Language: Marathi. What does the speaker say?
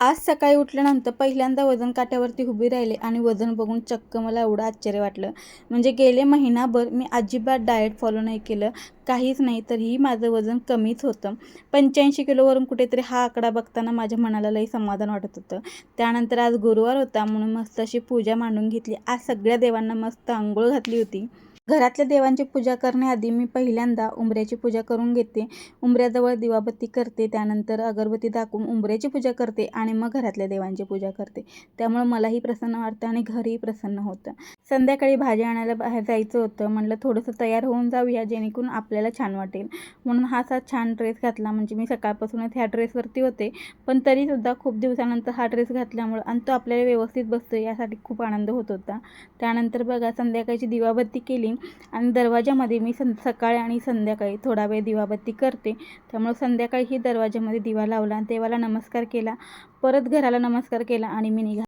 आज सकाळी उठल्यानंतर पहिल्यांदा वजन काट्यावरती उभी राहिले आणि वजन बघून चक्क मला एवढं आश्चर्य वाटलं. म्हणजे गेले महिनाभर मी अजिबात डाएट फॉलो नाही केलं काहीच नाही तरीही माझं वजन कमीच होतं. पंच्याऐंशी किलोवरून कुठेतरी हा आकडा बघताना माझ्या मनाला लई समाधान वाटत होतं. त्यानंतर आज गुरुवार होता म्हणून मस्त अशी पूजा मांडून घेतली. आज सगळ्या देवांना मस्त आंघोळ घातली होती. घरातल्या देवांची पूजा करण्याआधी मी पहिल्यांदा उंबऱ्याची पूजा करून घेते. उंबऱ्याजवळ दिवाबत्ती करते त्यानंतर अगरबत्ती दाखवून उंबऱ्याची पूजा करते आणि मग घरातल्या देवांची पूजा करते. त्यामुळं मलाही प्रसन्न वाटतं आणि घरही प्रसन्न होतं. संध्याकाळी भाजी आणायला बाहेर जायचं होतं. म्हटलं थोडंसं तयार होऊन जाऊया जेणेकरून आपल्याला छान वाटेल. म्हणून हा असा छान ड्रेस घातला. म्हणजे मी सकाळपासूनच ह्या ड्रेसवरती होते. पण तरीसुद्धा खूप दिवसानंतर हा ड्रेस घातल्यामुळं आणि तो आपल्याला व्यवस्थित बसतो यासाठी खूप आनंद होत होता. त्यानंतर बघा संध्याकाळची दिवाबत्ती केली आणि दरवाजामध्ये मी सं सकाळी आणि संध्याकाळी थोडा वेळ दिवाबत्ती करते. त्यामुळे संध्याकाळी ही दरवाजामध्ये दिवा लावला आणि देवाला नमस्कार केला. परत घराला नमस्कार केला आणि मी निघा